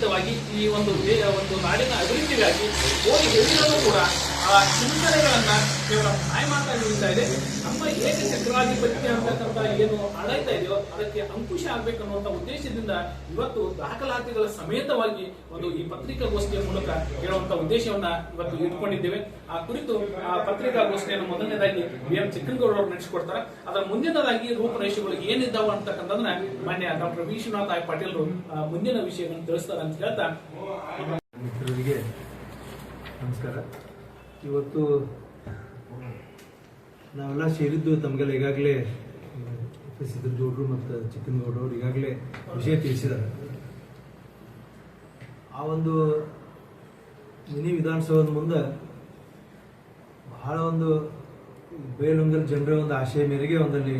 ಖಂಡಿತವಾಗಿ ಈ ಒಂದು ಒಂದು ನಾಡಿನ ಅಭಿವೃದ್ಧಿಗಾಗಿ ಹೇಳಿದರೂ ಕೂಡ ಆ ಚಿಂತನೆಗಳನ್ನ ಕೇವಲ ಮಾಯ ಮಾತಾಡಿ ಉಳಿತಾ ಇದೆ. ನಮ್ಮ ಏಕ ಚಕ್ರಾಧಿಪತ್ಯ ಅಂತಕ್ಕಂಥ ಏನು ಆಡಳಿತ ಇದೆಯೋ ಅದಕ್ಕೆ ಅಂಕುಶ ಆಗ್ಬೇಕನ್ನುವಂತ ಉದ್ದೇಶದಿಂದ ಇವತ್ತು ದಾಖಲಾತಿಗಳ ಸಮೇತವಾಗಿ ಒಂದು ಈ ಪತ್ರಿಕಾಗೋಷ್ಠಿಯ ಮೂಲಕ ಹೇಳುವಂತ ಉದ್ದೇಶವನ್ನ ಇವತ್ತು ಇಟ್ಕೊಂಡಿದ್ದೇವೆ. ಆ ಕುರಿತು ಆ ಪತ್ರಿಕಾಗೋಷ್ಠಿಯನ್ನು ಮೊದಲನೇದಾಗಿ ಬಿ ಎಂ ಚಿಕ್ಕನಗೌಡ ಅವರು ನಡೆಸಿಕೊಡ್ತಾರೆ. ಅದರ ಮುಂದಿನದಾಗಿ ರೂಪರೇಷೆಗಳು ಏನಿದ್ದಾವ ಅಂತಕ್ಕಂಥದನ್ನ ಮಾನ್ಯ ಡಾಕ್ಟರ್ ವಿಶ್ವನಾಥ್ ಆಯ್ ಪಾಟೀಲ್ ಮುಂದಿನ ವಿಷಯವನ್ನು ತಿಳಿಸ್ತಾರೆ ಅಂತ ಹೇಳ್ತಾ ನಮಸ್ಕಾರ. ಇವತ್ತು ನಾವೆಲ್ಲ ಸೇರಿದ್ದು ತಮಗೆಲ್ಲ ಈಗಾಗಲೇ ಸಿದ್ದರಗೌಡರು ಮತ್ತು ಚಿಕ್ಕನಗೌಡರು ಈಗಾಗಲೇ ವಿಷಯ ತಿಳಿಸಿದ್ದಾರೆ. ಆ ಒಂದು ಮಿನಿ ವಿಧಾನಸೌಧದ ಮುಂದೆ ಬಹಳ ಒಂದು ಬೇಲುಂಗಲ್ ಜನರ ಒಂದು ಆಶಯ ಮೇರೆಗೆ ಒಂದಲ್ಲಿ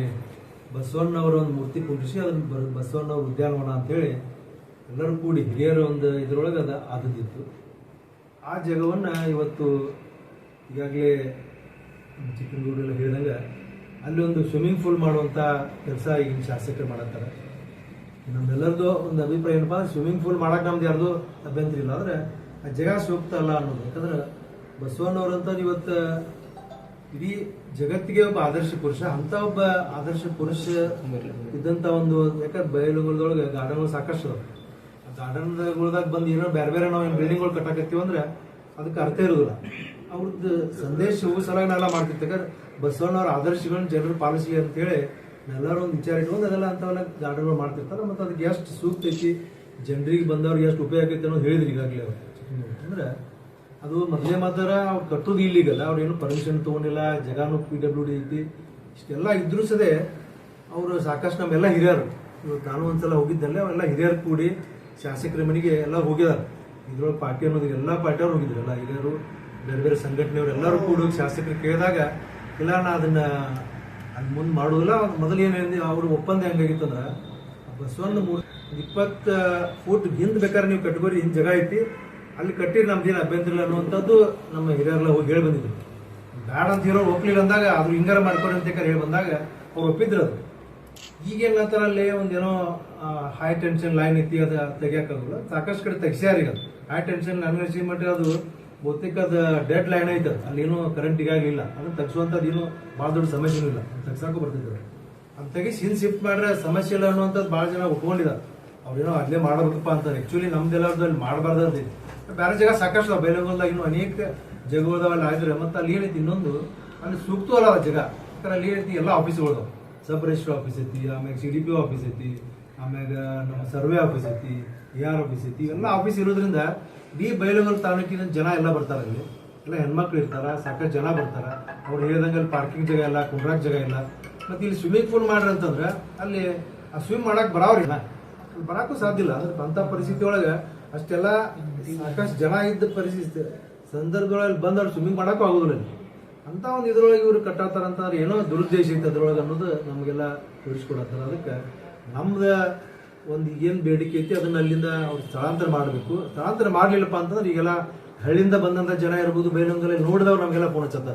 ಬಸವಣ್ಣವರ ಒಂದು ಮೂರ್ತಿ ಕುಂಡಿಸಿ ಅದನ್ನು ಬ ಬಸವಣ್ಣವ್ರ ಉದ್ಯಾನವನ ಅಂತೇಳಿ ಎಲ್ಲರೂ ಕೂಡಿ ಹಿರಿಯರ ಒಂದು ಇದರೊಳಗೆ ಅದು ಆದದ್ದಿತ್ತು ಆ ಜಾಗವನ್ನು ಇವತ್ತು ಈಗಾಗಲೇ ಚಿಕ್ಕನಗೂಡೆಲ್ಲ ಹೇಳಿದಂಗೆ ಅಲ್ಲಿ ಒಂದು ಸ್ವಿಮ್ಮಿಂಗ್ ಪೂಲ್ ಮಾಡುವಂಥ ಕೆಲಸ ಈಗಿನ ಶಾಸಕರು ಮಾಡತ್ತಾರೆ ನಮ್ಮೆಲ್ಲರದ್ದು ಒಂದು ಅಭಿಪ್ರಾಯ ಏನಪ್ಪ ಸ್ವಿಮ್ಮಿಂಗ್ ಪೂಲ್ ಮಾಡೋಕೆ ನಮ್ದು ಯಾರ್ದು ಅಭ್ಯಂತರ ಇಲ್ಲ. ಆದರೆ ಆ ಜಗ ಸೂಕ್ತ ಅಲ್ಲ ಅನ್ನೋದು. ಯಾಕಂದ್ರೆ ಬಸವಣ್ಣವ್ರಂತ ಇವತ್ತು ಇಡೀ ಜಗತ್ತಿಗೆ ಒಬ್ಬ ಆದರ್ಶ ಪುರುಷ ಅಂತ ಒಬ್ಬ ಆದರ್ಶ ಪುರುಷ ಇದ್ದಂಥ ಒಂದು, ಯಾಕಂದ್ರೆ ಬಯಲುಗಳದೊಳಗೆ ಗಾರ್ಡನ್ಗಳು ಸಾಕಷ್ಟು ಗಾರ್ಡನ್ಗಳ್ದಾಗ ಬಂದು ಏನೋ ಬೇರೆ ಬೇರೆ ನಾವು ಬಿಲ್ಡಿಂಗ್ಗಳು ಕಟ್ಟಾಕತ್ತೀವಿ ಅಂದ್ರೆ ಅದಕ್ಕೆ ಅರ್ಥ ಇರೋದಿಲ್ಲ. ಅವ್ರದ್ದು ಸಂದೇಶವು ಸಲುವಾಗಿ ಮಾಡ್ತಿರ್ತಕ್ಕ ಬಸವಣ್ಣವ್ರ ಆದರ್ಶಗಳನ್ನ ಜನರು ಪಾಲಿಸಿ ಅಂತೇಳಿ ಎಲ್ಲರೂ ಒಂದು ವಿಚಾರ ಇಟ್ಕೊಂಡು ಅದೆಲ್ಲ ಅಂಥವೆಲ್ಲ ಗಾರ್ಡನ್ಗಳು ಮಾಡ್ತಿರ್ತಾರೆ. ಮತ್ತು ಅದಕ್ಕೆ ಎಷ್ಟು ಸೂಕ್ತ ಐತಿ, ಜನರಿಗೆ ಬಂದವ್ರಿಗೆ ಎಷ್ಟು ಉಪಯೋಗ ಐತಿ ಅನ್ನೋದು ಹೇಳಿದ್ರು ಈಗಾಗಲೇ ಅವರು. ಅಂದ್ರೆ ಅದು ಮೊದಲೇ ಮಾತ್ರ ಅವ್ರು ಕಟ್ಟೋದು ಇಲ್ಲಿಗಲ್ಲ ಅವ್ರು ಏನು ಪರ್ಮಿಷನ್ ತಗೊಂಡಿಲ್ಲ, ಜಗಾನು ಪಿ ಡಬ್ಲ್ಯೂ ಡಿ ಐತಿ, ಇಷ್ಟೆಲ್ಲ ಇದ್ರೂ ಸದೆ ಅವರು ಸಾಕಷ್ಟು ನಮ್ಮೆಲ್ಲ ಹಿರಿಯರು. ಇವತ್ತು ನಾನು ಒಂದ್ಸಲ ಹೋಗಿದ್ದಲ್ಲೇ ಅವೆಲ್ಲ ಹಿರಿಯರು ಕೂಡಿ ಶಾಸಕರ ಮನೆಗೆ ಎಲ್ಲ ಹೋಗಿದ್ದಾರೆ ಇದ್ರೊಳಗೆ ಪಾರ್ಟಿ ಅನ್ನೋದು, ಎಲ್ಲ ಪಾರ್ಟಿಯವ್ರು ಹೋಗಿದ್ರು. ಎಲ್ಲ ಹಿರಿಯರು ಬೇರೆ ಬೇರೆ ಸಂಘಟನೆಯವರು ಎಲ್ಲರೂ ಕೂಡ ಶಾಸಕರು ಕೇಳಿದಾಗ, ಇಲ್ಲ ನಾ ಅದನ್ನ ಮುಂದೆ ಮಾಡುವುದಿಲ್ಲ ಮೊದಲು ಏನೇನು ಅವರು ಒಪ್ಪಂದ ಹೆಂಗಾಗಿತ್ತು ಅಂದ್ರೆ ಮೂರ್ ಇಪ್ಪತ್ತ ಫೂಟ್ ಹಿಂದ್ ಬೇಕಾದ್ರೆ ನೀವು ಕಟ್ಕೋರಿ ಹಿಂದ್ ಜಾಗ ಐತಿ, ಅಲ್ಲಿ ಕಟ್ಟಿರಿ ನಮ್ದೇನು ಅಭ್ಯಂತರ ಇಲ್ಲ ಅನ್ನುವಂಥದ್ದು ನಮ್ಮ ಹಿರಿಯರೆಲ್ಲ ಹೋಗಿ ಹೇಳಿ ಬಂದಿದ್ರು. ಬೇಡ ಅಂತ ಹೇಳೋರು ಒಪ್ಲಿಲ್ಲ ಅಂದಾಗ ಅದ್ರ ಹಿಂಗಾರ ಮಾಡ್ಕೊರಿ ಅಂತ ಹೇಳಿ ಬಂದಾಗ, ಅವ್ರು ಒಪ್ಪಿದ್ರು ಅದು. ಈಗೇನ್ ಅಂತಾರ ಅಲ್ಲಿ ಒಂದೇನೋ ಹೈ ಟೆನ್ಷನ್ ಲೈನ್ ಐತಿ, ಅದು ತೆಗಿಯಕ್ಕಾಗಲ್ಲ ಸಾಕಷ್ಟು ಕಡೆ ತೆಗ್ಸ್ಯಾರ ಈಗ. ಹೈ ಟೆನ್ಷನ್ ನನಗೆ ಮಟ್ಟ ಅದು ಬಹುತೇಕ ಡೆಡ್ ಲೈನ್ ಐತೆ. ಅಲ್ಲೇನು ಅಲ್ಲಿ ಏನು ಕರೆಂಟ್ ಈಗಾಗಲಿಲ್ಲ ಅದನ್ನ ತಗ್ಸುವಂತದ್ ಏನು ಭಾಳ ದೊಡ್ಡ ಸಮಸ್ಯೆ ಇಲ್ಲ. ತಗ್ಸಾಕು ಬರ್ತಿದ್ರು ಅಂತ ಹಿಂದ್ ಶಿಫ್ಟ್ ಮಾಡ್ರೆ ಸಮಸ್ಯೆ ಇಲ್ಲ ಅನ್ನುವಂಥದ್ದು ಭಾಳ ಜನ ಒಪ್ಕೊಂಡಿದ್ದಾರೆ ಅವ್ರೇನೋ ಅಲ್ಲೇ ಮಾಡಬೇಕಪ್ಪ ಅಂತ ಆಕ್ಚುಲಿ ನಮ್ದೆಲ್ಲರದ್ದು ಅಲ್ಲಿ ಮಾಡಬಾರ್ದು ಅಂತ. ಬೇರೆ ಜಾಗ ಸಾಕಷ್ಟು ಅದಾವ. ಇನ್ನು ಅನೇಕ ಜಗದಾವೆಲ್ಲ ಆಗಿದ್ರೆ ಮತ್ತೆ ಅಲ್ಲಿ ಏನೈತಿ ಇನ್ನೊಂದು? ಅಲ್ಲಿ ಸೂಕ್ತವಲ್ಲ ಆ ಜಾಗ. ಯಾಕಂದ್ರೆ ಅಲ್ಲಿ ಏನೈತಿ? ಎಲ್ಲ ಆಫೀಸ್ಗಳು ಸಬ್ ರಿಜಿಸ್ಟರ್ ಆಫೀಸ್ ಐತಿ, ಆಮ್ಯಾಗ ಸಿ ಡಿ ಪಿ ಆಫೀಸ್ ಐತಿ, ಆಮ್ಯಾಗ ನಮ್ಮ ಸರ್ವೆ ಆಫೀಸ್ ಐತಿ ಎ ಆರ್ ಆಫೀಸ್ ಐತಿ, ಇವೆಲ್ಲ ಆಫೀಸ್ ಇರೋದ್ರಿಂದ ಇಡೀ ಬೈಲಂಗಲ್ ತಾಲೂಕಿನ ಜನ ಎಲ್ಲ ಬರ್ತಾರೆ ಅಲ್ಲಿ. ಎಲ್ಲ ಹೆಣ್ಮಕ್ಳು ಇರ್ತಾರ, ಸಾಕಷ್ಟು ಜನ ಬರ್ತಾರ. ಅವ್ರು ಹೇಳ್ದಂಗೆ ಅಲ್ಲಿ ಪಾರ್ಕಿಂಗ್ ಜಾಗ ಇಲ್ಲ ಕುಂಡ್ರಾಕ್ ಜಾಗ ಇಲ್ಲ. ಮತ್ತೆ ಇಲ್ಲಿ ಸ್ವಿಮ್ಮಿಂಗ್ ಪೂಲ್ ಮಾಡ್ರಿ ಅಂತಂದ್ರೆ ಅಲ್ಲಿ ಆ ಸ್ವಿಮ್ ಮಾಡಕ್ ಬರಾವ್ರಿ ಅಲ್ಲಿ ಬರಾಕು ಸಾಧ್ಯ ಇಲ್ಲ. ಅಂದ್ರೆ ಅಂತ ಪರಿಸ್ಥಿತಿ ಒಳಗೆ ಅಷ್ಟೆಲ್ಲ ಸಾಕಷ್ಟು ಜನ ಇದ್ದ ಪರಿಸ್ಥಿತಿ ಸಂದರ್ಭಗಳಲ್ಲಿ ಬಂದು ಅವ್ರು ಸ್ವಿಮ್ಮಿಂಗ್ ಮಾಡಕ್ಕೂ ಆಗೋದಿಲ್ಲ ಅಲ್ಲಿ. ಅಂತ ಒಂದು ಇದ್ರೊಳಗೆ ಇವ್ರು ಕಟ್ಟಾತಾರ ಅಂತಂದ್ರೆ ಏನೋ ದುರುದ್ದೇಶ ಇತ್ತು ಅದ್ರೊಳಗೆ ಅನ್ನೋದು ನಮಗೆಲ್ಲ ತಿಳಿಸ್ಕೊಡತ್ತಾರ ಅದಕ್ಕೆ ನಮ್ದು ಒಂದು ಏನು ಬೇಡಿಕೆ ಐತಿ ಅದನ್ನ ಅಲ್ಲಿಂದ ಅವ್ರು ಸ್ಥಳಾಂತರ ಮಾಡಬೇಕು. ಸ್ಥಳಾಂತರ ಮಾಡಲಿಲ್ಲಪ್ಪ ಅಂತಂದ್ರೆ ಈಗೆಲ್ಲ ಹಳ್ಳಿಯಿಂದ ಬಂದಂಥ ಜನ ಇರ್ಬೋದು ಬೈಲಂಗಲ್ಲಿ ನೋಡಿದವ್ರು ನಮಗೆಲ್ಲ ಫೋನ್ ಚಂದ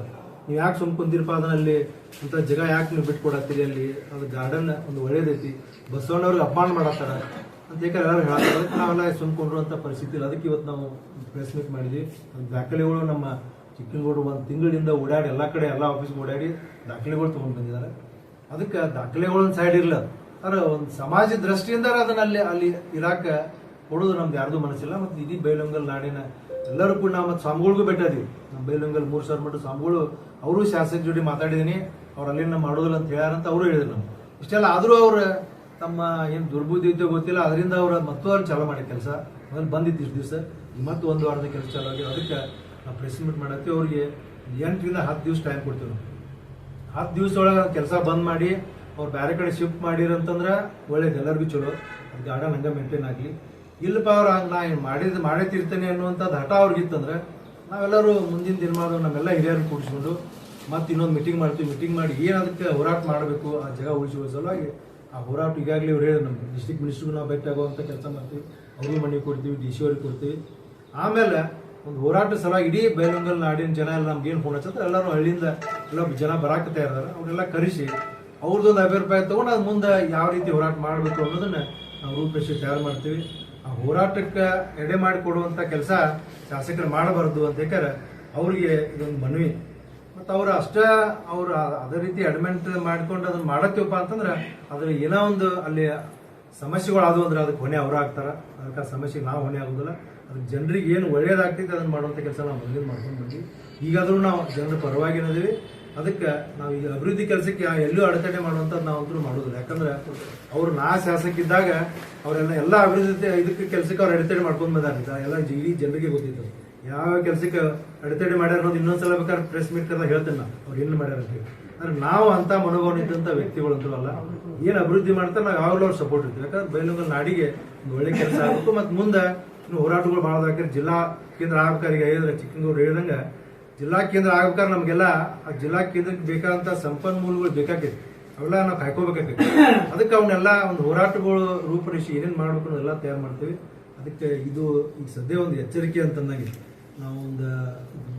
ನೀವು ಯಾಕೆ ಸುಮ್ ಅದನ್ನ ಅಲ್ಲಿ? ಅಂತ ಜಾಗ ಯಾಕೆ ನೀವು ಬಿಟ್ಕೊಡತ್ತೀರಿ ಅಲ್ಲಿ? ಅದು ಗಾರ್ಡನ್ ಒಂದು ಒಳ್ಳೇದೈತಿ. ಬಸವಣ್ಣವ್ರಿಗೆ ಅಪಮಾನ ಮಾಡತ್ತಾರ. ಅಂತ ಯಾಕಂದ್ರೆ ಎಲ್ಲರೂ ಹೇಳ್ತಾರೆ ನಾವೆಲ್ಲ ಅಂತ ಪರಿಸ್ಥಿತಿ ಇಲ್ಲ. ಅದಕ್ಕೆ ಇವತ್ತು ನಾವು ಪ್ರೆಸ್ ಮೀಟ್ ಮಾಡಿದ್ವಿ. ದಾಖಲೆಗಳು ನಮ್ಮ ಚಿಕ್ಕನಗೋಡು ಒಂದು ತಿಂಗಳಿಂದ ಓಡಾಡಿ, ಎಲ್ಲ ಕಡೆ ಎಲ್ಲ ಆಫೀಸ್ಗೆ ಓಡಾಡಿ ದಾಖಲೆಗಳು ತೊಗೊಂಡು ಬಂದಿದ್ದಾರೆ. ಅದಕ್ಕೆ ದಾಖಲೆಗಳೊಂದು ಸೈಡ್ ಇರಲ್ಲ ಆದ್ರೆ ಒಂದು ಸಮಾಜ ದೃಷ್ಟಿಯಿಂದ ಅದನ್ನ ಅಲ್ಲಿ ಅಲ್ಲಿ ಇರಾಕ ಕೊಡೋದು ನಮ್ದು ಯಾರ್ದು ಮನಸ್ಸಿಲ್ಲ. ಮತ್ತು ಇಡೀ ಬೈಲಂಗಲ್ ನಾಡಿನ ಎಲ್ಲರೂ ಕೂಡ ನಾವು ಮತ್ತು ಸ್ವಾಮಿಗಳಿಗೂ ಬೆಟ್ಟದಿವಿ ನಮ್ಮ ಬೈಲಂಗಲ್ ಮೂರು ಸಾವಿರ ಮಟ್ಟ ಸ್ವಾಮಿಗಳು, ಅವರು ಶಾಸಕ ಜೋಡಿ ಮಾತಾಡಿದ್ದೀನಿ ಅವ್ರು ಅಲ್ಲಿಂದ ಮಾಡೋದಿಲ್ಲ ಅಂತ ಹೇಳ್ಯಾರಂತ ಅವರು ಹೇಳಿದ್ರು ನಮ್ಗೆ. ಇಷ್ಟೆಲ್ಲ ಆದರೂ ಅವರು ತಮ್ಮ ಏನು ದುರ್ಬುದ್ಧಿ ಇದ್ದೋ ಗೊತ್ತಿಲ್ಲ. ಅದರಿಂದ ಅವರು ಮತ್ತೂ ಅವ್ರು ಚಾಲೂ ಮಾಡಿ ಕೆಲಸ. ಮೊದಲು ಬಂದಿದ್ದು ಇಷ್ಟು ದಿವಸ. ಮತ್ತು ಒಂದು ವಾರದ ಕೆಲಸ ಚಾಲೂ ಆಗಿದೆ. ಅದಕ್ಕೆ ನಾವು ಪ್ರೆಸ್ ಮೀಟ್ ಮಾಡತ್ತೀವಿ ಅವ್ರಿಗೆ ಎಂಟರಿಂದ ಹತ್ತು ದಿವಸ ಟೈಮ್ ಕೊಡ್ತೀವಿ ನಾವು ಹತ್ತು ದಿವಸ ಒಳಗೆ ಕೆಲಸ ಬಂದ್ ಮಾಡಿ ಅವ್ರು ಬೇರೆ ಕಡೆ ಶಿಫ್ಟ್ ಮಾಡಿರಂತಂದ್ರೆ ಒಳ್ಳೇದು, ಎಲ್ಲರಿಗೂ ಚಲೋ. ಅದು ಗಾರ್ಡನ್ ಹಂಗೆ ಮೇಂಟೈನ್ ಆಗಲಿ. ಇಲ್ಲಪ್ಪ ಅವ್ರು ಹಂಗೆ ನಾ ಏನು ಮಾಡಿದ್, ಮಾಡೇ ತಿರ್ತೇನೆ ಅನ್ನುವಂಥದ್ದು ಹಠ ಅವ್ರಿಗಿತ್ತಂದ್ರೆ ನಾವೆಲ್ಲರೂ ಮುಂದಿನ ದಿನಮಾನ ನಮ್ಮೆಲ್ಲ ಹಿರಿಯರು ಕೂಡಿಸ್ಕೊಂಡು ಮತ್ತೆ ಇನ್ನೊಂದು ಮೀಟಿಂಗ್ ಮಾಡ್ತೀವಿ. ಮೀಟಿಂಗ್ ಮಾಡಿ ಏನು ಅದಕ್ಕೆ ಹೋರಾಟ ಮಾಡಬೇಕು, ಆ ಜಾಗ ಉಳಿಸುವ ಸಲುವಾಗಿ ಆ ಹೋರಾಟ ಈಗಾಗಲೇ ಅವ್ರು ಹೇಳಿದ್ರು ನಮ್ಮ ಡಿಸ್ಟಿಕ್ ಮಿನಿಸ್ಟ್ರಿಗೂ ನಾವು ಭೇಟಿ ಆಗುವಂಥ ಕೆಲಸ ಮಾಡ್ತೀವಿ. ಅವ್ರಿಗೂ ಮನೆಗೆ ಕೊಡ್ತೀವಿ ಡಿ ಸಿ ಅವ್ರಿಗೆ ಕೊಡ್ತೀವಿ. ಆಮೇಲೆ ಒಂದು ಹೋರಾಟ ಸಲುವಾಗಿ ಇಡೀ ಬೈಲಂಗಲ್ ನಾಡಿನ ಜನ ಎಲ್ಲ ನಮ್ಗೆ ಏನು ಫೋನ್ ಹಚ್ಚಂದ್ರೆ ಎಲ್ಲರೂ ಹಳ್ಳಿಯಿಂದ ಎಲ್ಲ ಜನ ಬರಾಕ ತಯಾರಿದಾರೆ. ಅವರೆಲ್ಲ ಕರೆಸಿ ಅವ್ರದ್ದೊಂದು ಅಭಿಪ್ರಾಯ ತಗೊಂಡು ಅದು ಮುಂದೆ ಯಾವ ರೀತಿ ಹೋರಾಟ ಮಾಡಬೇಕು ಅನ್ನೋದನ್ನ ನಾವು ರೂಪಿಸಿ ತಯಾರು ಮಾಡ್ತೀವಿ. ಆ ಹೋರಾಟಕ್ಕೆ ಎಡೆ ಮಾಡಿ ಕೊಡುವಂತ ಕೆಲಸ ಶಾಸಕರು ಮಾಡಬಾರದು ಅಂತ ಯಾಕಂದ್ರೆ ಅವ್ರಿಗೆ ಇದೊಂದು ಮನವಿ. ಮತ್ತು ಅವ್ರು ಅಷ್ಟ ಅವ್ರು ಅದೇ ರೀತಿ ಅಡ್ಮೆಂಟ್ ಮಾಡ್ಕೊಂಡು ಅದನ್ನ ಮಾಡತ್ತೀವಪ್ಪ ಅಂತಂದ್ರೆ ಅದ್ರ ಏನೋ ಒಂದು ಅಲ್ಲಿ ಸಮಸ್ಯೆಗಳು ಆದವು ಅಂದ್ರೆ ಅದಕ್ಕೆ ಹೊಣೆ ಅವ್ರು ಆಗ್ತಾರ. ಅದಕ್ಕೆ ಆ ಸಮಸ್ಯೆಗೆ ನಾವು ಹೊಣೆ ಆಗೋದಿಲ್ಲ. ಅದಕ್ಕೆ ಜನರಿಗೆ ಏನು ಒಳ್ಳೇದಾಗ್ತೈತೆ ಅದನ್ನ ಮಾಡುವಂಥ ಕೆಲಸ ನಾವು ಮೊದಲು ಮಾಡ್ಕೊಂಡು ಬಂದ್ವಿ. ಈಗಾದರೂ ನಾವು ಜನರ ಪರವಾಗಿ ಅದಕ್ಕೆ ನಾವು ಈಗ ಅಭಿವೃದ್ಧಿ ಕೆಲಸಕ್ಕೆ ಎಲ್ಲೂ ಅಡೆತಡೆ ಮಾಡುವಂಥದ್ದು ನಾವು ಅಂತೂ ಮಾಡೋದಿಲ್ಲ. ಯಾಕಂದ್ರೆ ಅವ್ರು ನಾ ಶಾಸಕಿದ್ದಾಗ ಅವರೆಲ್ಲ ಎಲ್ಲ ಅಭಿವೃದ್ಧಿ ಇದಕ್ಕೆ ಕೆಲಸಕ್ಕೆ ಅವ್ರು ಅಡೆತಡೆ ಮಾಡ್ಕೊಂಡು ಬಂದಾರ. ಎಲ್ಲ ಇಡೀ ಜನರಿಗೆ ಗೊತ್ತಿತ್ತು ಯಾವ ಕೆಲಸಕ್ಕೆ ಅಡೆತಡೆ ಮಾಡ್ಯಾರ ಅನ್ನೋದು ಇನ್ನೊಂದ್ಸಲ ಬೇಕಾದ್ರೆ ಪ್ರೆಸ್ ಮೀಟ್ ಕರೆದಾಗ ಹೇಳ್ತೇನೆ ನಾನು. ಅವ್ರು ಏನು ಮಾಡ್ಯಾರ ಅಂತ ಹೇಳಿ. ಅಂದ್ರೆ ನಾವು ಅಂತ ಮನೋಭಾವ ವ್ಯಕ್ತಿಗಳು ಅಂತೂ ಅಲ್ಲ. ಏನು ಅಭಿವೃದ್ಧಿ ಮಾಡ್ತಾರೆ ನಾವು ಯಾವಾಗಲೂ ಅವ್ರು ಸಪೋರ್ಟ್ ಇರ್ತೀವಿ. ಯಾಕಂದ್ರೆ ಬೈಲುಂಗಲ್ ನಾಡಿಗೆ ಒಳ್ಳೆ ಕೆಲಸ ಆಗಬೇಕು. ಮತ್ತು ಮುಂದೆ ಹೋರಾಟಗಳು ಮಾಡೋದಾದ್ರೆ ಜಿಲ್ಲಾ ಕೇಂದ್ರ ಆಬಕಾರಿಗೆ ಹೇಳಿದ್ರೆ ಚಿಕ್ಕಂಗೂರು ಹೇಳ್ದಂಗೆ ಜಿಲ್ಲಾ ಕೇಂದ್ರ ಆಗ್ಬೇಕಾದ್ರೆ ನಮಗೆಲ್ಲ ಆ ಜಿಲ್ಲಾ ಕೇಂದ್ರಕ್ಕೆ ಬೇಕಾದಂಥ ಸಂಪನ್ಮೂಲಗಳು ಬೇಕಾಗಿದೆ ಅವೆಲ್ಲ ನಾವು ಕಾಯ್ಕೋಬೇಕಾಗಿತ್ತು ಅದಕ್ಕೆ ಅವನ್ನೆಲ್ಲ ಒಂದು ಹೋರಾಟಗಳು ರೂಪಿಸಿ ಏನೇನು ಮಾಡ್ಬೇಕು ಅನ್ನೋದೆಲ್ಲ ತಯಾರು ಮಾಡ್ತೀವಿ. ಅದಕ್ಕೆ ಇದು ಈಗ ಸದ್ಯ ಒಂದು ಎಚ್ಚರಿಕೆ ಅಂತಂದಾಗಿದೆ ನಾವು ಒಂದು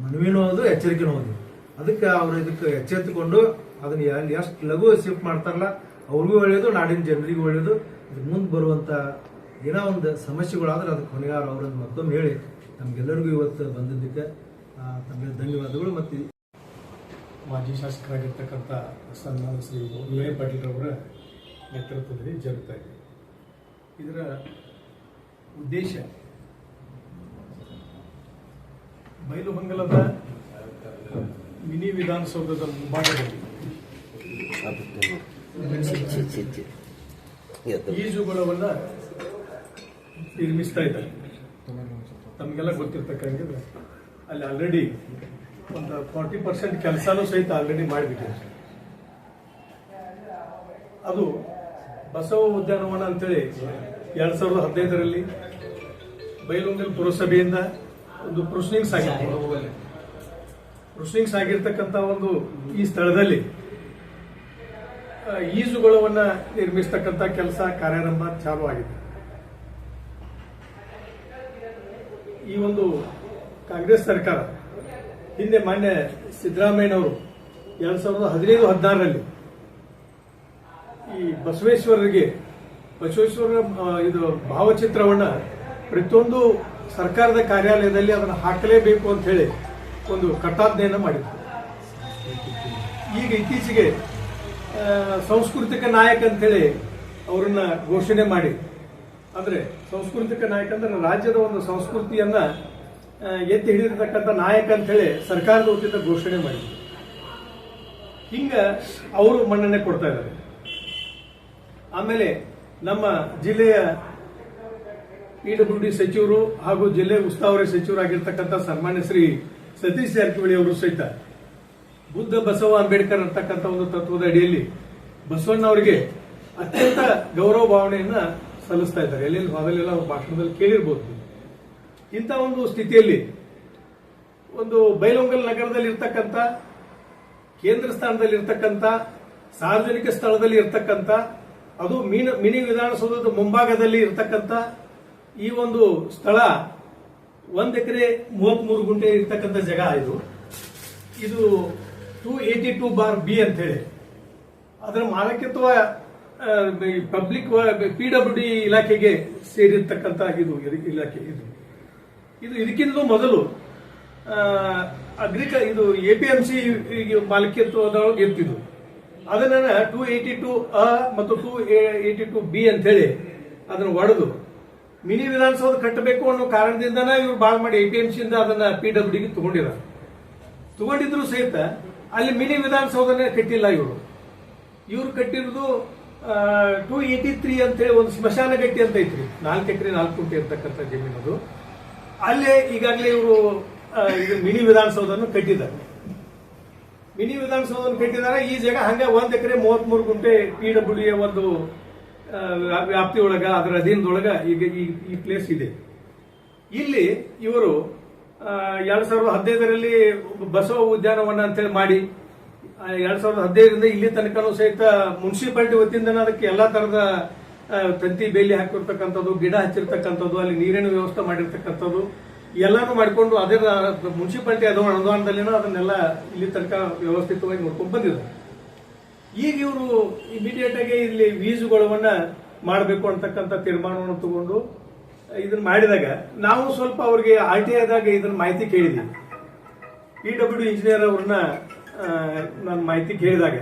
ಮನವಿನೂ ಹೌದು, ಎಚ್ಚರಿಕೆನೂ ಹೌದು. ಅದಕ್ಕೆ ಅವ್ರು ಇದಕ್ಕೆ ಎಚ್ಚೆತ್ತುಕೊಂಡು ಅದನ್ನ ಎಷ್ಟು ಲಘು ಶಿಫ್ಟ್ ಮಾಡ್ತಾರಲ್ಲ, ಅವ್ರಿಗೂ ಒಳ್ಳೆಯದು ನಾಡಿನ ಜನರಿಗೂ ಒಳ್ಳೆಯದು ಇದಕ್ಕೆ ಮುಂದೆ ಬರುವಂಥ ಏನೋ ಒಂದು ಸಮಸ್ಯೆಗಳಾದ್ರೆ ಅದಕ್ಕೆ ಹೊಣೆಗಾರ ಅವರನ್ನು ಮತ್ತೊಮ್ಮೆ ಹೇಳಿ ನಮ್ಗೆಲ್ಲರಿಗೂ ಇವತ್ತು ಬಂದಿದ್ದಕ್ಕೆ ತಮಗೆ ಧನ್ಯವಾದಗಳು ಮತ್ತು ಮಾಜಿ ಶಾಸಕರಾಗಿರ್ತಕ್ಕಂಥ ಸನ್ಮಾನ ಶ್ರೀ ವೈ ಪಾಟೀಲ್ ಅವರ ನೇತೃತ್ವದಲ್ಲಿ ಜರುಗ್ತಾ ಇದೆ. ಇದರ ಉದ್ದೇಶ ಬೈಲುಹೊಂಗಲದ ಮಿನಿ ವಿಧಾನಸೌಧದ ಮುಂಭಾಗದಲ್ಲಿ ಈಜುಗಳವನ್ನ ನಿರ್ಮಿಸ್ತಾ ಇದ್ದಾರೆ. ತಮಗೆಲ್ಲ ಗೊತ್ತಿರ್ತಕ್ಕಂಗೆ ಅಲ್ಲಿ ಆಲ್ರೆಡಿ ಒಂದು ಫಾರ್ಟಿ ಪರ್ಸೆಂಟ್ ಕೆಲಸನೂ ಸಹಿತ ಆಲ್ರೆಡಿ ಮಾಡಿಬಿಟ್ಟಿದೆ. ಅದು ಬಸವ ಉದ್ಯಾನವನ ಅಂತೇಳಿ ಎರಡು ಸಾವಿರದ ಹದಿನೈದರಲ್ಲಿ ಬೈಲೊಂಗಲ್ ಪುರಸಭೆಯಿಂದ ಒಂದು ಪ್ರೊಸೀಡಿಂಗ್ಸ್ ಆಗಿತ್ತು ಪ್ರೊಸೀಡಿಂಗ್ಸ್ ಆಗಿರ್ತಕ್ಕಂಥ ಒಂದು ಈ ಸ್ಥಳದಲ್ಲಿ ಈಜುಗೊಳವನ್ನ ನಿರ್ಮಿಸ್ತಕ್ಕಂಥ ಕೆಲಸ ಕಾರ್ಯಾರಂಭ ಚಾಲು ಆಗಿದೆ. ಈ ಒಂದು ಕಾಂಗ್ರೆಸ್ ಸರ್ಕಾರ, ಹಿಂದೆ ಮಾನ್ಯ ಸಿದ್ದರಾಮಯ್ಯನವರು ಎರಡ್ ಸಾವಿರದ ಹದಿನೈದು, ಹದಿನಾರರಲ್ಲಿ ಈ ಬಸವೇಶ್ವರರಿಗೆ, ಬಸವೇಶ್ವರ ಇದು ಭಾವಚಿತ್ರವನ್ನ ಪ್ರತಿಯೊಂದು ಸರ್ಕಾರದ ಕಾರ್ಯಾಲಯದಲ್ಲಿ ಅದನ್ನು ಹಾಕಲೇಬೇಕು ಅಂತ ಹೇಳಿ ಒಂದು ಕಟ್ಟಾಜ್ಞೆಯನ್ನು ಮಾಡಿದ್ರು. ಈಗ ಇತ್ತೀಚೆಗೆ ಸಾಂಸ್ಕೃತಿಕ ನಾಯಕ ಅಂತೇಳಿ ಅವರನ್ನ ಘೋಷಣೆ ಮಾಡಿ. ಅಂದ್ರೆ, ಸಾಂಸ್ಕೃತಿಕ ನಾಯಕ ಅಂದ್ರೆ ರಾಜ್ಯದ ಒಂದು ಸಂಸ್ಕೃತಿಯನ್ನ ಎತ್ತಿ ಹಿಡಿದಿರ್ತಕ್ಕಂಥ ನಾಯಕ ಅಂತ ಹೇಳಿ ಸರ್ಕಾರದ ವತಿಯಿಂದ ಘೋಷಣೆ ಮಾಡಿದ್ರು. ಹಿಂಗ ಅವರು ಮನ್ನಣೆ ಕೊಡ್ತಾ ಇದ್ದಾರೆ. ಆಮೇಲೆ ನಮ್ಮ ಜಿಲ್ಲೆಯ ಪಿಡಬ್ಲ್ಯೂ ಡಿ ಸಚಿವರು ಹಾಗೂ ಜಿಲ್ಲೆ ಉಸ್ತುವಾರಿ ಸಚಿವರಾಗಿರ್ತಕ್ಕಂಥ ಸನ್ಮಾನ್ಯ ಶ್ರೀ ಸತೀಶ್ ಜಾರಕಿಹೊಳಿ ಅವರು ಸಹಿತ ಬುದ್ಧ ಬಸವ ಅಂಬೇಡ್ಕರ್ ಅಂತಕ್ಕಂಥ ಒಂದು ತತ್ವದ ಅಡಿಯಲ್ಲಿ ಬಸವಣ್ಣ ಅವರಿಗೆ ಅತ್ಯಂತ ಗೌರವ ಭಾವನೆಯನ್ನ ಸಲ್ಲಿಸ್ತಾ ಇದ್ದಾರೆ. ಎಲ್ಲೆಲ್ಲಿ ಮೊದಲೆಲ್ಲ ಭಾಷಣದಲ್ಲಿ ಕೇಳಿರ್ಬೋದು. ಇಂಥ ಒಂದು ಸ್ಥಿತಿಯಲ್ಲಿ ಒಂದು ಬೈಲೊಂಗಲ್ ನಗರದಲ್ಲಿ ಇರ್ತಕ್ಕಂಥ ಕೇಂದ್ರ ಸ್ಥಾನದಲ್ಲಿ ಇರ್ತಕ್ಕಂಥ ಸಾರ್ವಜನಿಕ ಸ್ಥಳದಲ್ಲಿ ಇರ್ತಕ್ಕಂಥ ಅದು ಮೀನು, ಮಿನಿ ವಿಧಾನಸೌಧದ ಮುಂಭಾಗದಲ್ಲಿ ಇರ್ತಕ್ಕಂಥ ಈ ಒಂದು ಸ್ಥಳ ಒಂದ್ ಎಕರೆ ಮೂವತ್ಮೂರು ಗುಂಟೆ ಇರ್ತಕ್ಕಂಥ ಜಾಗ ಇದು. ಇದು two eighty two bar B ಅಂತ ಹೇಳಿ. ಅದರ ಮಾಲಕತ್ವ ಪಬ್ಲಿಕ್ ಪಿ ಡಬ್ಲ್ಯೂ ಡಿ ಇಲಾಖೆಗೆ ಸೇರಿರ್ತಕ್ಕಂಥ ಇದ- ಇಲಾಖೆ ಇದು. ಇದು ಇದಕ್ಕಿಂತ ಮೊದಲು ಅಗ್ರಿಕಲ್ ಇದು ಎ ಪಿ ಎಂ ಸಿ ಮಾಲೀಕತ್ವದ ಇರ್ತಿದ್ವು. ಅದನ್ನ ಟೂ ಏಯ್ಟಿ ಟು ಅ ಮತ್ತು ಟೂ ಏಯ್ಟಿ ಟು ಬಿ ಅಂತ ಹೇಳಿ ಅದನ್ನು ಒಡೆದು, ಮಿನಿ ವಿಧಾನಸೌಧ ಕಟ್ಟಬೇಕು ಅನ್ನೋ ಕಾರಣದಿಂದನೇ ಇವ್ರು ಭಾಗ ಮಾಡಿ ಎ ಪಿ ಎಂ ಸಿಯಿಂದ ಅದನ್ನ ಪಿ ಡಬ್ಲ್ಯೂ ಡಿಗೆ ತಗೊಂಡಿದ್ದಾರೆ ತಗೊಂಡಿದ್ರು ಸಹಿತ ಅಲ್ಲಿ ಮಿನಿ ವಿಧಾನಸೌಧನೇ ಕಟ್ಟಿಲ್ಲ ಇವರು. ಇವರು ಕಟ್ಟಿರೋದು ಟೂ ಏಯ್ಟಿ ತ್ರೀ ಅಂತೇಳಿ ಒಂದು ಸ್ಮಶಾನ ಗಟ್ಟಿ ಅಂತ ಐತ್ರಿ. ನಾಲ್ಕು ಎಕರೆ, ನಾಲ್ಕು ಕುಂಟೆ ಇರ್ತಕ್ಕಂಥ ಜಮೀನದು. ಅಲ್ಲೇ ಈಗಾಗಲೇ ಇವರು ಇದು ಮಿನಿ ವಿಧಾನಸೌಧವನ್ನು ಕಟ್ಟಿದ್ದಾರೆ. ಮಿನಿ ವಿಧಾನಸೌಧವನ್ನು ಕಟ್ಟಿದ್ದಾರೆ. ಈ ಜಾಗ ಹಂಗೆ ಒಂದು ಎಕರೆ ಮೂವತ್ಮೂರು ಗುಂಟೆ ಪಿ ಒಂದು ವ್ಯಾಪ್ತಿ ಒಳಗ ಅದರ ಅಧೀನದೊಳಗ ಈಗ ಈ- ಪ್ಲೇಸ್ ಇದೆ. ಇಲ್ಲಿ ಇವರು ಎರಡು ಸಾವಿರದ ಹದಿನೈದರಲ್ಲಿ ಬಸವ ಉದ್ಯಾನವನ ಅಂತೇಳಿ ಮಾಡಿ ಎರಡು ಸಾವಿರದ ಹದಿನೈದರಿಂದ ಇಲ್ಲಿ ತನಕನೂ ಸಹಿತ ಮುನ್ಸಿಪಾಲಿಟಿ ವತಿಯಿಂದ ಅದಕ್ಕೆ ಎಲ್ಲಾ ತರದ ತಂತಿ ಬೇಲಿ ಹಾಕಿರ್ತಕ್ಕಂಥದ್ದು, ಗಿಡ ಹಚ್ಚಿರ್ತಕ್ಕಂಥದ್ದು, ಅಲ್ಲಿ ನೀರಿನ ವ್ಯವಸ್ಥೆ ಮಾಡಿರ್ತಕ್ಕಂಥದ್ದು, ಎಲ್ಲಾನು ಮಾಡಿಕೊಂಡು ಅದೇ ಮುನ್ಸಿಪಾಲಿಟಿ ಅದು ಅನುದಾನದಲ್ಲಿನ ಅದನ್ನೆಲ್ಲ ಇಲ್ಲಿ ತನಕ ವ್ಯವಸ್ಥಿತವಾಗಿ ನೋಡ್ಕೊಂಡು ಬಂದಿದ್ದಾರೆ. ಈಗ ಇವರು ಇಮಿಡಿಯೇಟ್ ಆಗಿ ಇಲ್ಲಿ ವೀಜುಗಳವನ್ನ ಮಾಡಬೇಕು ಅಂತಕ್ಕಂಥ ತೀರ್ಮಾನವನ್ನು ತಗೊಂಡು ಇದನ್ನ ಮಾಡಿದಾಗ ನಾವು ಸ್ವಲ್ಪ ಅವ್ರಿಗೆ ಆರ್ ಟಿ ಐದಾಗ ಇದನ್ನ ಮಾಹಿತಿ ಕೇಳಿದ್ವಿ. ಪಿ ಡಬ್ಲ್ಯೂ ಇಂಜಿನಿಯರ್ ಅವ್ರನ್ನ ನಾನು ಮಾಹಿತಿ ಕೇಳಿದಾಗ,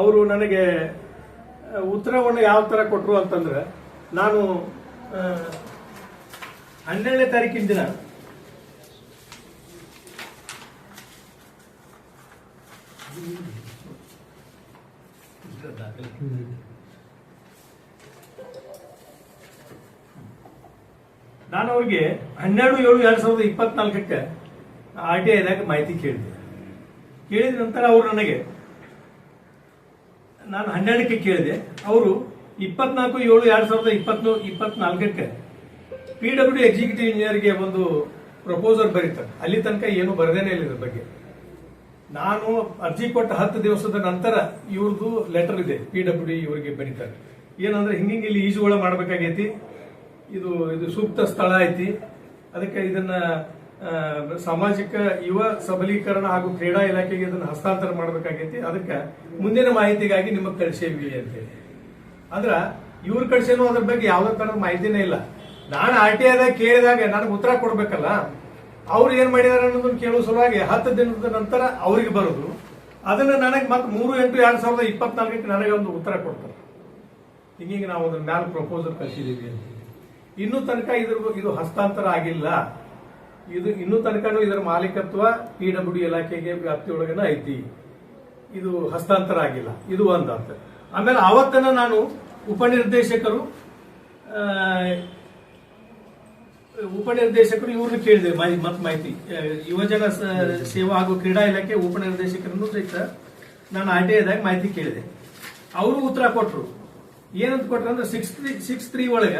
ಅವರು ನನಗೆ ಉತ್ತರವನ್ನು ಯಾವ ತರ ಕೊಟ್ಟರು ಅಂತಂದ್ರೆ, ನಾನು ಹನ್ನೆರಡನೇ ತಾರೀಕಿನ ದಿನ, ನಾನು ಅವ್ರಿಗೆ ಹನ್ನೆರಡು ಏಳು ಎರಡ್ ಸಾವಿರದ ಇಪ್ಪತ್ನಾಲ್ಕಕ್ಕೆ ಆರ್ ಟಿ ಐದಾಗ ಮಾಹಿತಿ ಕೇಳಿದೆ. ಕೇಳಿದ ನಂತರ ಅವರು ನನಗೆ ನಾನು ಹನ್ನೆರಡಕ್ಕೆ ಕೇಳಿದೆ. ಅವರು ಇಪ್ಪತ್ನಾಲ್ಕು ಏಳು ಎರಡ್ ಸಾವಿರದ ಇಪ್ಪತ್ನೂ, ಇಪ್ಪತ್ನಾಲ್ಕಕ್ಕೆ ಪಿ ಡಬ್ಲ್ಯೂ ಎಕ್ಸಿಕ್ಯೂಟಿವ್ ಇಂಜಿನಿಯರ್ಗೆ ಒಂದು ಪ್ರಪೋಸಲ್ ಬರೀತಾರೆ. ಅಲ್ಲಿ ತನಕ ಏನು ಬರದೇನೆ ಇಲ್ಲ ಇದ್ರ ಬಗ್ಗೆ. ನಾನು ಅರ್ಜಿ ಕೊಟ್ಟ ಹತ್ತು ದಿವಸದ ನಂತರ ಇವ್ರದ್ದು ಲೆಟರ್ ಇದೆ ಪಿ ಡಬ್ಲ್ಯೂ ಡಿ ಇವರಿಗೆ ಬರೀತಾರೆ. ಏನಂದ್ರೆ ಹಿಂಗಿಂಗ್ ಇಲ್ಲಿ ಈಜುಗಳ ಮಾಡ್ಬೇಕಾಗೈತಿ. ಇದು ಇದು ಸೂಕ್ತ ಸ್ಥಳ ಐತಿ. ಅದಕ್ಕೆ ಇದನ್ನ ಸಾಮಾಜಿಕ ಯುವ ಸಬಲೀಕರಣ ಹಾಗೂ ಕ್ರೀಡಾ ಇಲಾಖೆಗೆ ಇದನ್ನು ಹಸ್ತಾಂತರ ಮಾಡಬೇಕಾಗೈತಿ. ಅದಕ್ಕೆ ಮುಂದಿನ ಮಾಹಿತಿಗಾಗಿ ನಿಮಗೆ ಕಳಿಸೇವಿ ಅಂತೇಳಿ. ಅಂದ್ರ ಇವ್ರ ಕಳಿಸೇನು ಅದ್ರ ಬಗ್ಗೆ ಯಾವ್ದೇ ತರದ ಮಾಹಿತಿನೇ ಇಲ್ಲ. ನಾನು ಆರ್ ಟಿ ಐದಾಗ ಕೇಳಿದಾಗ ನನಗೆ ಉತ್ತರ ಕೊಡ್ಬೇಕಲ್ಲ, ಅವ್ರು ಏನ್ ಮಾಡಿದಾರೆ ಅನ್ನೋದನ್ನ ಕೇಳುವ ಸಲುವಾಗಿ ಹತ್ತು ದಿನದ ನಂತರ ಅವ್ರಿಗೆ ಬರೋದು. ಅದನ್ನ ನನಗೆ ಮತ್ತೆ ಮೂರು ಎಂಟು ಎರಡ್ ಸಾವಿರದ ಇಪ್ಪತ್ನಾಲ್ಕಕ್ಕೆ ನನಗೆ ಒಂದು ಉತ್ತರ ಕೊಡ್ತಾರೆ. ಹಿಂಗಿಂಗ್ ನಾವು ಅದ್ರ ಮ್ಯಾಲ ಪ್ರಪೋಸಲ್ ಕಳಿಸಿದೀವಿ ಅಂತ ಇನ್ನೂ ತನಕ ಇದ್ರ ಇದು ಹಸ್ತಾಂತರ ಆಗಿಲ್ಲ. ಇದು ಇನ್ನೂ ತನಕನೂ ಇದರ ಮಾಲೀಕತ್ವ ಪಿ ಡಬ್ಲ್ಯೂ ಡಿ ಇಲಾಖೆಗೆ ವ್ಯಾಪ್ತಿಯೊಳಗನ ಐತಿ. ಇದು ಹಸ್ತಾಂತರ ಆಗಿಲ್ಲ. ಇದು ಒಂದು ಅಂತ. ಆಮೇಲೆ ಆವತ್ತನ ನಾನು ಉಪನಿರ್ದೇಶಕರು ಉಪನಿರ್ದೇಶಕರು ಇವ್ರನ್ನ ಕೇಳಿದೆ ಮತ್ ಮಾಹಿತಿ. ಯುವಜನ ಸೇವಾ ಹಾಗೂ ಕ್ರೀಡಾ ಇಲಾಖೆ ಉಪನಿರ್ದೇಶಕರನ್ನು ಸಹಿತ ನಾನು ಆರ್ ಟಿ ಐದಾಗ ಮಾಹಿತಿ ಕೇಳಿದೆ. ಅವರು ಉತ್ತರ ಕೊಟ್ರು. ಏನಂತ ಕೊಟ್ರು ಅಂದ್ರೆ ಸಿಕ್ಸ್ ತ್ರೀ ಸಿಕ್ಸ್ ತ್ರೀ ಒಳಗ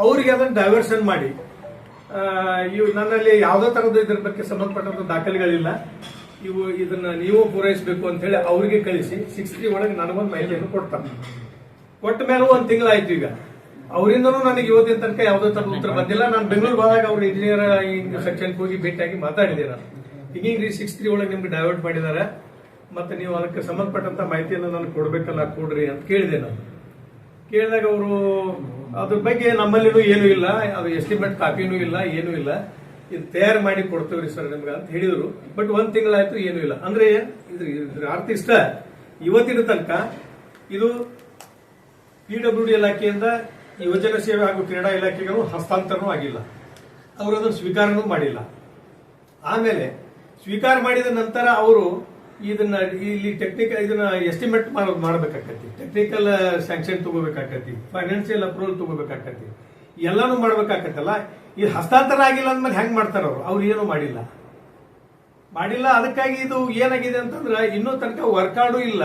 ಅವರಿಗೆ ಅದನ್ನ ಡೈವರ್ಷನ್ ಮಾಡಿ. ಇವು ನನ್ನಲ್ಲಿ ಯಾವುದೇ ತರದ ಇದ್ರ ಬಗ್ಗೆ ಸಂಬಂಧಪಟ್ಟಂತ ದಾಖಲೆಗಳಿಲ್ಲ. ಇವು ಇದನ್ನ ನೀವು ಪೂರೈಸಬೇಕು ಅಂತ ಹೇಳಿ ಅವರಿಗೆ ಕಳಿಸಿ. ಸಿಕ್ಸ್ಟಿ ಒಳಗೆ ನನಗೊಂದು ಮಾಹಿತಿಯನ್ನು ಕೊಡ್ತಾರೆ. ಕೊಟ್ಟ ಮೇಲೆ ಒಂದು ತಿಂಗಳಾಯ್ತು ಈಗ. ಅವರಿಂದ ನನಗೆ ಇವತ್ತಿನ ತನಕ ಯಾವುದೇ ತರದ ಉತ್ತರ ಬಂದಿಲ್ಲ. ನಾನು ಬೆಂಗಳೂರು ಹೋದಾಗ ಅವ್ರ ಇಂಜಿನಿಯರ್ ಸೆಕ್ಷನ್ಗೆ ಹೋಗಿ ಭೇಟಿಯಾಗಿ ಮಾತಾಡಿದೆ ನಾನು. ಹಿಂಗಿಂಗ್ರಿ ಸಿಕ್ಸ್ ತ್ರೀ ಒಳಗೆ ನಿಮ್ಗೆ ಡೈವರ್ಟ್ ಮಾಡಿದ್ದಾರೆ. ಮತ್ತೆ ನೀವು ಅದಕ್ಕೆ ಸಂಬಂಧಪಟ್ಟಂತ ಮಾಹಿತಿಯನ್ನು ನಾನು ಕೊಡ್ಬೇಕಲ್ಲ ಕೊಡ್ರಿ ಅಂತ ಕೇಳಿದೆ ನಾನು. ಕೇಳಿದಾಗ ಅವರು ಅದ್ರ ಬಗ್ಗೆ ನಮ್ಮಲ್ಲಿನೂ ಏನೂ ಇಲ್ಲ, ಅದು ಎಸ್ಟಿಮೇಟ್ ಕಾಪಿನೂ ಇಲ್ಲ, ಏನೂ ಇಲ್ಲ. ಇದು ತಯಾರು ಮಾಡಿ ಕೊಡ್ತೇವ್ರಿ ಸರ್ ನಿಮ್ಗೆ ಅಂತ ಹೇಳಿದ್ರು. ಬಟ್ ಒಂದು ತಿಂಗಳಾಯ್ತು, ಏನೂ ಇಲ್ಲ. ಅಂದ್ರೆ ಇದ್ರ ಇದ್ರ ಅರ್ಥ ಇವತ್ತಿನ ತನಕ ಇದು ಪಿ ಡಬ್ಲ್ಯೂ ಡಿ ಇಲಾಖೆಯಿಂದ ಯುವಜನ ಸೇವೆ ಹಾಗೂ ಕ್ರೀಡಾ ಇಲಾಖೆಗೂ ಹಸ್ತಾಂತರನೂ ಆಗಿಲ್ಲ. ಅವರು ಅದನ್ನು ಸ್ವೀಕಾರನೂ ಮಾಡಿಲ್ಲ. ಆಮೇಲೆ ಸ್ವೀಕಾರ ಮಾಡಿದ ನಂತರ ಅವರು ಇದನ್ನ ಇಲ್ಲಿ ಟೆಕ್ನಿಕಲ್ ಇದನ್ನ ಎಸ್ಟಿಮೇಟ್ ಮಾಡೋದು ಟೆಕ್ನಿಕಲ್ ಸ್ಯಾಂಕ್ಷನ್ ತಗೋಬೇಕಾಕತಿ ಫೈನಾನ್ಸಿಯಲ್ ಅಪ್ರೂವಲ್ ತಗೋಬೇಕಾಕತಿ ಎಲ್ಲಾನು ಮಾಡ್ಬೇಕಾಕತ್ತಲ್ಲ. ಇದು ಹಸ್ತಾಂತರ ಆಗಿಲ್ಲ ಅಂದ್ಮೇಲೆ ಹೆಂಗ್ ಮಾಡ್ತಾರ ಅವ್ರು? ಅವ್ರು ಏನು ಮಾಡಿಲ್ಲ. ಮಾಡಿಲ್ಲ, ಅದಕ್ಕಾಗಿ ಇದು ಏನಾಗಿದೆ ಅಂತಂದ್ರೆ ಇನ್ನೂ ತನಕ ವರ್ಕಾರ್ಡು ಇಲ್ಲ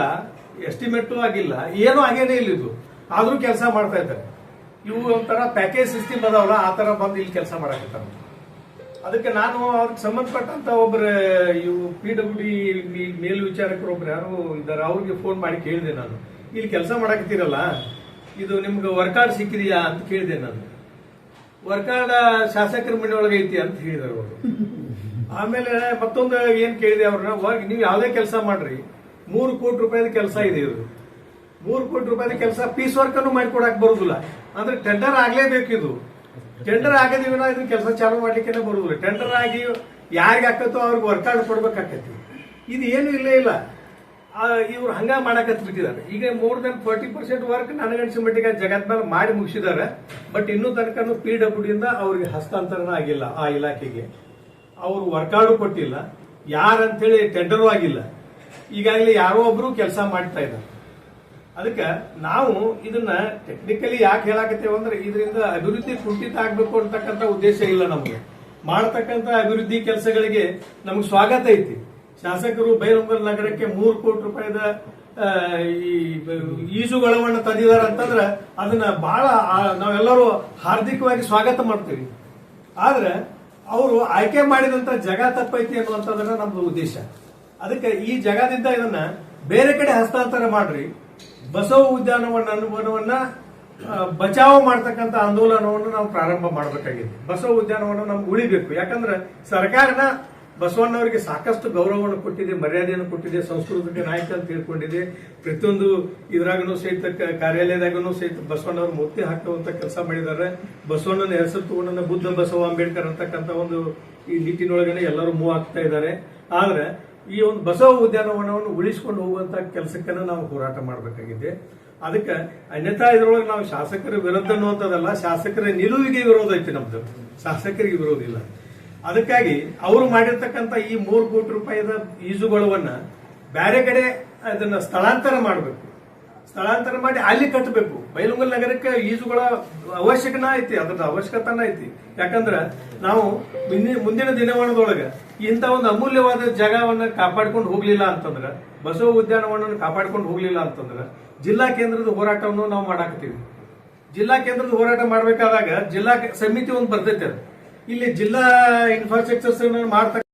ಎಸ್ಟಿಮೇಟು ಆಗಿಲ್ಲ, ಏನೂ ಆಗೇನೇ ಇಲ್ಲ ಇದು. ಆದ್ರೂ ಕೆಲಸ ಮಾಡ್ತಾ ಇದ್ದಾರೆ. ಇವು ಒಂಥರ ಪ್ಯಾಕೇಜ್ ಸಿಸ್ಟಮ್ ಅದಾವಲ್ಲ, ಆ ತರ ಬಂದು ಇಲ್ಲಿ ಕೆಲಸ ಮಾಡಕತ್ತಾರ ಅದಕ್ಕೆ ನಾನು ಅವ್ರಿಗೆ ಸಂಬಂಧಪಟ್ಟಂತ ಒಬ್ರು ಇವು ಪಿ ಡಬ್ಲ್ಯೂ ಡಿ ಮೇಲ್ವಿಚಾರಕರು ಒಬ್ರು ಯಾರು ಇದ್ದಾರೆ, ಅವ್ರಿಗೆ ಫೋನ್ ಮಾಡಿ ಕೇಳಿದೆ ನಾನು. ಇಲ್ಲಿ ಕೆಲಸ ಮಾಡಾಕತ್ತೀರಲ್ಲ, ಇದು ನಿಮ್ಗೆ ವರ್ಕಾರ್ಡ್ ಸಿಕ್ಕಿದೆಯಾ ಅಂತ ಕೇಳಿದೆ ನಾನು. ವರ್ಕಾರ್ಡ್ ಶಾಸಕರ ಮನೆ ಒಳಗೆ ಐತಿ ಅಂತ ಹೇಳಿದರು ಅವರು. ಆಮೇಲೆ ಮತ್ತೊಂದು ಏನ್ ಕೇಳಿದೆ ಅವ್ರನ್ನ ವರ್ಕ್ ನೀವು ಯಾವ್ದೇ ಕೆಲಸ ಮಾಡ್ರಿ. ಮೂರು ಕೋಟಿ ರೂಪಾಯಿದ ಕೆಲಸ ಇದೆ ಇದು ಮೂರು ಕೋಟಿ ರೂಪಾಯಿದ ಕೆಲಸ ಪೀಸ್ ವರ್ಕ್ ಅನ್ನು ಮಾಡಿಕೊಡಕ್ ಬರುದಿಲ್ಲ. ಅಂದ್ರೆ ಟೆಂಡರ್ ಆಗ್ಲೇಬೇಕು ಇದು ಟೆಂಡರ್ ಆಗದಿವಿ ಇದನ್ನ ಕೆಲಸ ಚಾಲೂ ಮಾಡ್ಲಿಕ್ಕೆ ಬರುವುದಿಲ್ಲ ಟೆಂಡರ್ ಆಗಿ ಯಾರಿಗೆ ಹಾಕತ್ತೋ ಅವ್ರಿಗೆ ವರ್ಕಾರ್ಡ್ ಕೊಡ್ಬೇಕಾಕತಿ ಇದು ಏನು ಇಲ್ಲೇ ಇಲ್ಲ. ಇವ್ರು ಹಂಗ ಮಾಡಕತ್ ಬಿಟ್ಟಿದ್ದಾರೆ ಈಗ more than forty percent work ನನಗನ್ಸಿ ಮಟ್ಟಿಗೆ ಜಗತ್ ಮೇಲೆ ಮಾಡಿ ಮುಗಿಸಿದ್ದಾರೆ. ಬಟ್ ಇನ್ನೂ ತನಕ ಪಿ ಡಬ್ಲ್ಯೂ ಅವ್ರಿಗೆ ಹಸ್ತಾಂತರಣ ಆಗಿಲ್ಲ ಆ ಇಲಾಖೆಗೆ. ಅವರು ವರ್ಕಾರ್ಡು ಕೊಟ್ಟಿಲ್ಲ. ಯಾರಂತೇಳಿ ಟೆಂಡರು ಆಗಿಲ್ಲ. ಈಗಾಗಲೇ ಯಾರೋ ಒಬ್ರು ಕೆಲಸ ಮಾಡ್ತಾ ಇದ್ದಾರೆ. ಅದಕ್ಕೆ ನಾವು ಇದನ್ನ ಟೆಕ್ನಿಕಲಿ ಯಾಕೆ ಹೇಳಾಕತ್ತೇವೆ ಅಂದ್ರೆ ಇದರಿಂದ ಅಭಿವೃದ್ಧಿ ಕುಂಠಿತ ಆಗ್ಬೇಕು ಅಂತಕ್ಕಂಥ ಉದ್ದೇಶ ಇಲ್ಲ ನಮಗೆ. ಮಾಡತಕ್ಕಂತ ಅಭಿವೃದ್ಧಿ ಕೆಲಸಗಳಿಗೆ ನಮ್ಗೆ ಸ್ವಾಗತ ಐತಿ. ಶಾಸಕರು ಬೈರಂಗಲ್ ನಗರಕ್ಕೆ ಮೂರು ಕೋಟಿ ರೂಪಾಯಿದ ಈ ಈಜುಗಳವನ್ನ ತಂದಿದ್ದಾರೆ ಅಂತಂದ್ರೆ ಅದನ್ನ ಬಹಳ ನಾವೆಲ್ಲರೂ ಹಾರ್ದಿಕವಾಗಿ ಸ್ವಾಗತ ಮಾಡ್ತೀವಿ. ಆದ್ರೆ ಅವರು ಆಯ್ಕೆ ಮಾಡಿದಂತ ಜಗ ತಪ್ಪೈತಿ ಅನ್ನುವಂಥದ್ದನ್ನ ನಮ್ದು ಉದ್ದೇಶ. ಅದಕ್ಕೆ ಈ ಜಗದಿಂದ ಇದನ್ನ ಬೇರೆ ಕಡೆ ಹಸ್ತಾಂತರ ಮಾಡ್ರಿ. ಬಸವ ಉದ್ಯಾನವನ ಅನುಭವವನ್ನ ಬಚಾವ್ ಮಾಡ್ತಕ್ಕಂಥ ಆಂದೋಲನವನ್ನು ನಾವು ಪ್ರಾರಂಭ ಮಾಡಬೇಕಾಗಿದೆ. ಬಸವ ಉದ್ಯಾನವನ ನಮ್ಗೆ ಉಳಿಬೇಕು. ಯಾಕಂದ್ರೆ ಸರ್ಕಾರನ ಬಸವಣ್ಣವರಿಗೆ ಸಾಕಷ್ಟು ಗೌರವವನ್ನು ಕೊಟ್ಟಿದೆ, ಮರ್ಯಾದೆಯನ್ನು ಕೊಟ್ಟಿದೆ ಸಂಸ್ಕೃತಿಕ ನಾಯಕ ಅಂತ ತಿಳ್ಕೊಂಡಿದೆ. ಪ್ರತಿಯೊಂದು ಇದ್ರಾಗನು ಸಹಿತ ಕ- ಕಾರ್ಯಾಲಯದಾಗನು ಸಹಿತ ಬಸವಣ್ಣವ್ರ ಮೂರ್ತಿ ಹಾಕುವಂತ ಕೆಲಸ ಮಾಡಿದ್ದಾರೆ. ಬಸವಣ್ಣನ ಹೆಸರು ತಗೊಂಡ ಬುದ್ಧ ಬಸವ ಅಂಬೇಡ್ಕರ್ ಅಂತಕ್ಕಂಥ ಒಂದು ಈ ನಿಟ್ಟಿನೊಳಗನೆ ಎಲ್ಲರೂ ಮೂವ್ ಆಗ್ತಾ ಇದ್ದಾರೆ. ಆದ್ರೆ ಈ ಒಂದು ಬಸವ ಉದ್ಯಾನವನವನ್ನು ಉಳಿಸಿಕೊಂಡು ಹೋಗುವಂತ ಕೆಲಸಕ್ಕನ್ನ ನಾವು ಹೋರಾಟ ಮಾಡಬೇಕಾಗಿದೆ. ಅದಕ್ಕೆ ಅನ್ಯಥಾ ಇದ್ರೊಳಗೆ ನಾವು ಶಾಸಕರ ವಿರುದ್ಧ ಅನ್ನುವಂಥದ್ದಲ್ಲ, ಶಾಸಕರ ನಿಲುವಿಗೆ ವಿರೋಧ ಐತಿ ನಮ್ದು. ಶಾಸಕರಿಗೆ ವಿರೋಧ ಇಲ್ಲ. ಅದಕ್ಕಾಗಿ ಅವರು ಮಾಡಿರ್ತಕ್ಕಂಥ ಈ ಮೂರು ಕೋಟಿ ರೂಪಾಯಿದ ಈಜುಗೊಳವನ್ನ ಬೇರೆ ಕಡೆ ಅದನ್ನ ಸ್ಥಳಾಂತರ ಮಾಡಬೇಕು. ಸ್ಥಳಾಂತರ ಮಾಡಿ ಅಲ್ಲಿ ಕಟ್ಟಬೇಕು. ಬೈಲುಂಗಲ್ ನಗರಕ್ಕೆ ಈಜುಗಳ ಅವಶ್ಯಕನ ಐತಿ, ಅದ್ರದ್ದು ಅವಶ್ಯಕತನ ಐತಿ. ಯಾಕಂದ್ರ ನಾವು ಮುಂದಿನ ದಿನಮಾನದೊಳಗ ಇಂಥ ಒಂದು ಅಮೂಲ್ಯವಾದ ಜಾಗವನ್ನ ಕಾಪಾಡ್ಕೊಂಡು ಹೋಗ್ಲಿಲ್ಲ ಅಂತಂದ್ರ, ಬಸವ ಉದ್ಯಾನವನವನ್ನು ಕಾಪಾಡ್ಕೊಂಡು ಹೋಗ್ಲಿಲ್ಲ ಅಂತಂದ್ರ, ಜಿಲ್ಲಾ ಕೇಂದ್ರದ ಹೋರಾಟವನ್ನು ನಾವು ಮಾಡಾಕತ್ತೀವಿ. ಜಿಲ್ಲಾ ಕೇಂದ್ರದ ಹೋರಾಟ ಮಾಡಬೇಕಾದಾಗ ಜಿಲ್ಲಾ ಸಮಿತಿ ಒಂದು ಬರ್ತೈತೆ. ಇಲ್ಲಿ ಜಿಲ್ಲಾ ಇನ್ಫ್ರಾಸ್ಟ್ರಕ್ಚರ್ಸ್ ಮಾಡ್ತಕ್ಕ